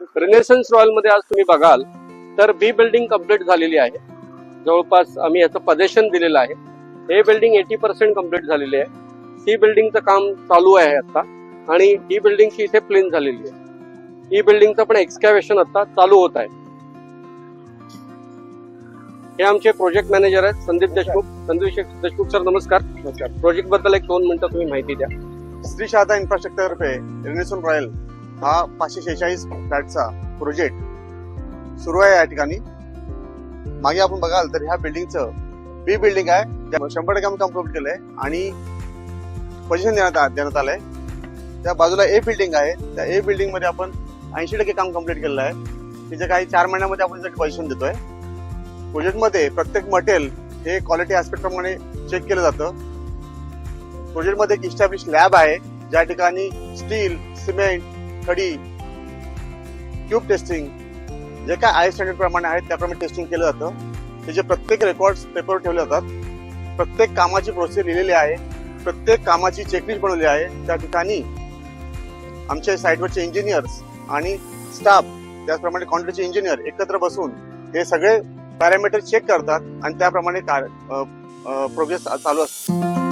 रिनेसन्स रॉयलमध्ये आज तुम्ही बघाल तर बी बिल्डिंग कंप्लीट झालेली आहे. जवळपास आम्ही याचं पजेशन दिलेलं आहे. हे बिल्डिंग एटी पर्सेंट कंप्लीट झालेली आहे. सी बिल्डिंगचं काम चालू आहे आता आणि ही बिल्डिंगची इथे प्लेन झालेली आहे. ही बिल्डिंगचं पण एक्सकॅव्हेशन आता चालू होत आहे. हे आमचे प्रोजेक्ट मॅनेजर आहेत संदीप देशमुख. संदीप देशमुख सर नमस्कार. प्रोजेक्टबद्दल एक दोन मिनिटं तुम्ही माहिती द्या. Shri Sharada infrastructure renaissance royal हा पाचशे शेहेचाळीस फ्लॅटचा प्रोजेक्ट सुरू आहे या ठिकाणी. मागे आपण बघाल तर ह्या बिल्डिंगचं बी बिल्डिंग आहे. त्या शंभर टक्के काम कंप्लीट केलंय आणि पोझिशन देण्यात आ- देण्यात आलंय. त्या बाजूला ए बिल्डिंग आहे. त्या ए बिल्डिंगमध्ये आपण ऐंशी टक्के काम कंप्लीट केलेलं आहे. तिचे काही चार महिन्यामध्ये आपण त्याचं पोझिशन देतोय. प्रोजेक्टमध्ये प्रत्येक मटेरियल हे क्वालिटी ऍस्पेक्ट प्रमाणे चेक केलं जातं. प्रोजेक्टमध्ये एक इस्टॅब्लिश लॅब आहे. ज्या ठिकाणी स्टील सिमेंट खडी ट्यूब टेस्टिंग जे काय आय स्टँडर्ड प्रमाणे आहेत त्याप्रमाणे टेस्टिंग केलं जातं. त्याचे प्रत्येक रेकॉर्ड पेपर ठेवले जातात प्रत्येक कामाची प्रोसेस लिहिलेली आहे प्रत्येक कामाची चेकलिस्ट बनवली आहे. त्या ठिकाणी आमचे साईटवरचे इंजिनियर्स आणि स्टाफ त्याचप्रमाणे कॉन्ट्रीचे इंजिनियर एकत्र बसून हे सगळे पॅरामीटर चेक करतात आणि त्याप्रमाणे प्रोग्रेस चालू असतो.